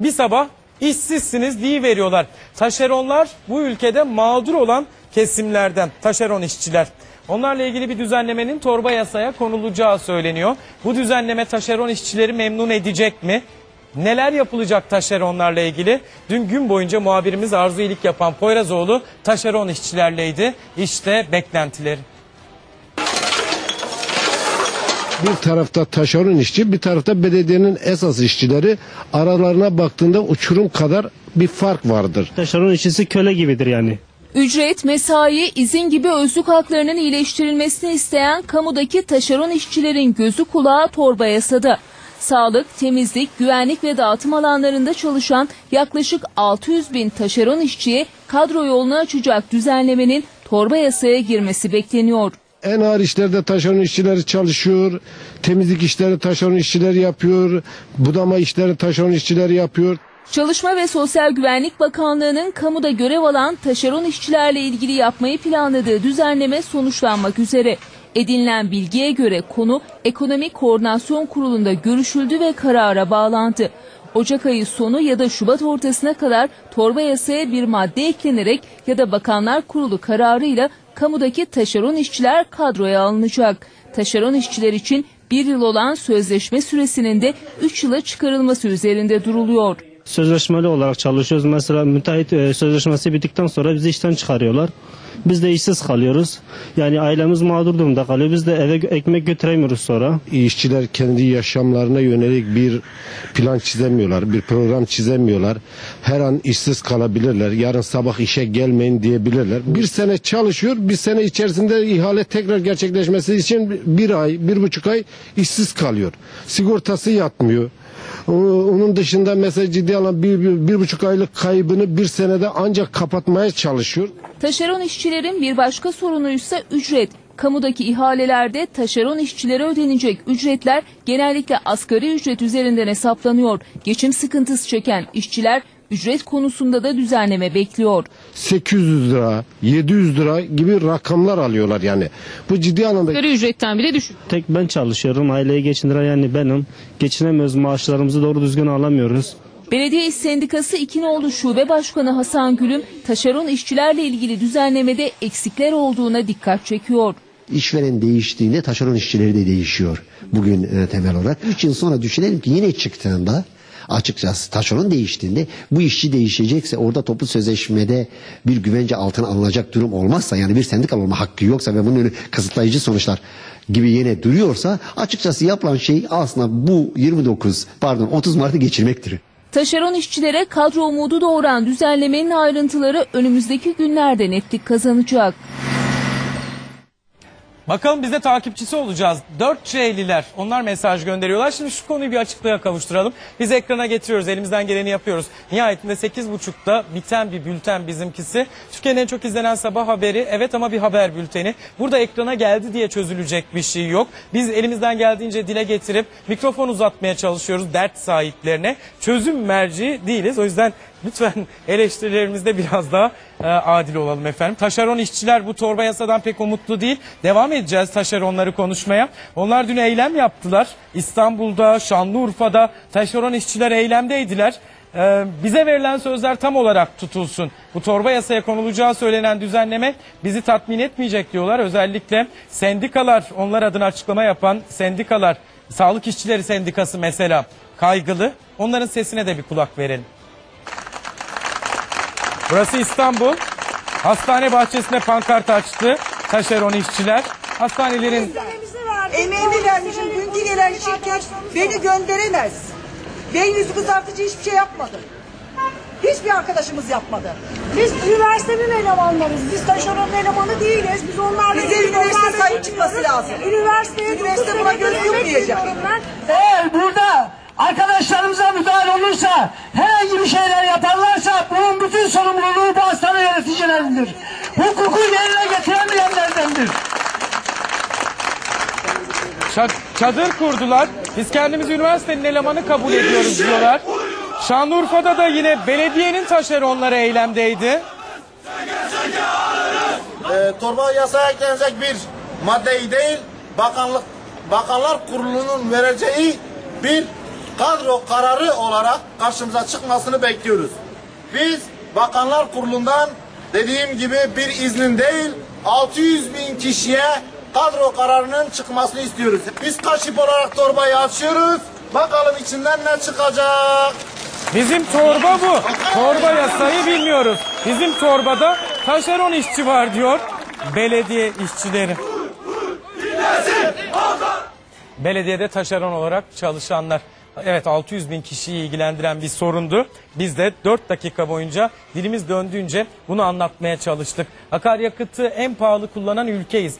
bir sabah işsizsiniz diye veriyorlar. Taşeronlar bu ülkede mağdur olan kesimlerden taşeron işçiler. Onlarla ilgili bir düzenlemenin torba yasaya konulacağı söyleniyor. Bu düzenleme taşeron işçileri memnun edecek mi? Neler yapılacak taşeronlarla ilgili? Dün gün boyunca muhabirimiz Arzu İyilik yapan Poyrazoğlu taşeron işçilerleydi. İşte beklentileri. Bir tarafta taşeron işçi, bir tarafta belediyenin esas işçileri aralarına baktığında uçurum kadar bir fark vardır. Taşeron işçisi köle gibidir yani. Ücret, mesai, izin gibi özlük haklarının iyileştirilmesini isteyen kamudaki taşeron işçilerin gözü kulağı torba yasada. Sağlık, temizlik, güvenlik ve dağıtım alanlarında çalışan yaklaşık 600 bin taşeron işçiye kadro yolunu açacak düzenlemenin torba yasaya girmesi bekleniyor. En ağır işlerde taşeron işçileri çalışıyor, temizlik işleri taşeron işçileri yapıyor, budama işleri taşeron işçileri yapıyor. Çalışma ve Sosyal Güvenlik Bakanlığı'nın kamuda görev alan taşeron işçilerle ilgili yapmayı planladığı düzenleme sonuçlanmak üzere. Edinilen bilgiye göre konu Ekonomik Koordinasyon Kurulu'nda görüşüldü ve karara bağlandı. Ocak ayı sonu ya da Şubat ortasına kadar torba yasaya bir madde eklenerek ya da Bakanlar Kurulu kararıyla kamudaki taşeron işçiler kadroya alınacak. Taşeron işçiler için bir yıl olan sözleşme süresinin de 3 yıla çıkarılması üzerinde duruluyor. Sözleşmeli olarak çalışıyoruz. Mesela müteahhit e, sözleşmesi bittikten sonra bizi işten çıkarıyorlar. Biz de işsiz kalıyoruz. Yani ailemiz mağdur durumda kalıyor. Biz de eve ekmek götüremiyoruz sonra. İşçiler kendi yaşamlarına yönelik bir plan çizemiyorlar, bir program çizemiyorlar. Her an işsiz kalabilirler. Yarın sabah işe gelmeyin diyebilirler. Bir sene çalışıyor, bir sene içerisinde ihale tekrar gerçekleşmesi için bir ay, bir buçuk ay işsiz kalıyor. Sigortası yatmıyor. Onun dışında mesela ciddi alan bir, bir, bir buçuk aylık kaybını bir senede ancak kapatmaya çalışıyor. Taşeron işçilerin bir başka sorunuysa ücret. Kamudaki ihalelerde taşeron işçilere ödenecek ücretler genellikle asgari ücret üzerinden hesaplanıyor. Geçim sıkıntısı çeken işçiler ücret konusunda da düzenleme bekliyor. 800 lira, 700 lira gibi rakamlar alıyorlar yani. Bu ciddi anlamda Asgari ücretten bile düşük. Tek ben çalışıyorum. Aileyi geçindiren yani benim. Geçinemiyoruz. Maaşlarımızı doğru düzgün alamıyoruz. Belediye İş Sendikası İkinoğlu Şube Başkanı Hasan Gülüm taşeron işçilerle ilgili düzenlemede eksikler olduğuna dikkat çekiyor. İşveren değiştiğinde taşeron işçileri de değişiyor bugün e, temel olarak. 3 yıl sonra düşünelim ki yine çıktığında açıkçası taşeron değiştiğinde bu işçi değişecekse orada toplu sözleşmede bir güvence altına alınacak durum olmazsa yani bir sendikal olma hakkı yoksa ve bunun önü kısıtlayıcı sonuçlar gibi yine duruyorsa açıkçası yapılan şey aslında bu 29 pardon 30 Mart'ı geçirmektir. Taşeron işçilere kadro umudu doğuran düzenlemenin ayrıntıları önümüzdeki günlerde netlik kazanacak. Bakalım biz de takipçisi olacağız. 4C'liler onlar mesaj gönderiyorlar. Şimdi şu konuyu bir açıklığa kavuşturalım. Biz ekrana getiriyoruz elimizden geleni yapıyoruz. Nihayetinde 8.30'da biten bir bülten bizimkisi. Türkiye'nin en çok izlenen sabah haberi evet ama bir haber bülteni. Burada ekrana geldi diye çözülecek bir şey yok. Biz elimizden geldiğince dile getirip mikrofon uzatmaya çalışıyoruz dert sahiplerine. Çözüm merci değiliz. O yüzden lütfen eleştirilerimizde biraz daha e, adil olalım efendim. Taşeron işçiler bu torba yasadan pek umutlu değil. Devam edeceğiz taşeronları konuşmaya. Onlar dün eylem yaptılar. İstanbul'da, Şanlıurfa'da taşeron işçiler eylemdeydiler. E, bize verilen sözler tam olarak tutulsun. Bu torba yasaya konulacağı söylenen düzenleme bizi tatmin etmeyecek diyorlar. Özellikle sendikalar, onlar adına açıklama yapan sendikalar, Sağlık İşçileri Sendikası mesela kaygılı. Onların sesine de bir kulak verelim. Burası İstanbul. Hastane bahçesinde pankart açtı taşeron işçiler. Hastanelerin Emeğimi vermişim. Dünkü gelen şirket beni gönderemez. Ben yüzü kızartıcı hiçbir şey yapmadı. Hiçbir arkadaşımız yapmadı. Biz üniversitenin elemanlarız. Biz taşeron elemanı değiliz. Biz onlarla Bize üniversite sahip çıkması lazım. Üniversiteye Üniversite buna veriyorum ben. Eğer burada arkadaşlarımıza müdahale olursa, herhangi bir şeyler yaparlarsa bunun bütün sorumluluğu bu hastane yöneticilerindir. Hukuku yerine getiremeyenlerdendir. ça- çadır kurdular. Biz kendimizi üniversitenin elemanı kabul ediyoruz diyorlar. Şanlıurfa'da da yine belediyenin taşeronları eylemdeydi. e, torba yasaya eklenecek bir maddeyi değil, bakanlık Bakanlar Kurulu'nun vereceği bir kadro kararı olarak karşımıza çıkmasını bekliyoruz. Biz Bakanlar Kurulu'ndan dediğim gibi bir iznin değil 600 bin kişiye kadro kararının çıkmasını istiyoruz. Biz kaşif olarak torbayı açıyoruz. Bakalım içinden ne çıkacak. Bizim torba bu. Torba yasayı bilmiyoruz. Bizim torbada taşeron işçi var diyor belediye işçileri. Belediyede taşeron olarak çalışanlar. Evet 600 bin kişiyi ilgilendiren bir sorundu. Biz de 4 dakika boyunca dilimiz döndüğünce bunu anlatmaya çalıştık. Akaryakıtı en pahalı kullanan ülkeyiz.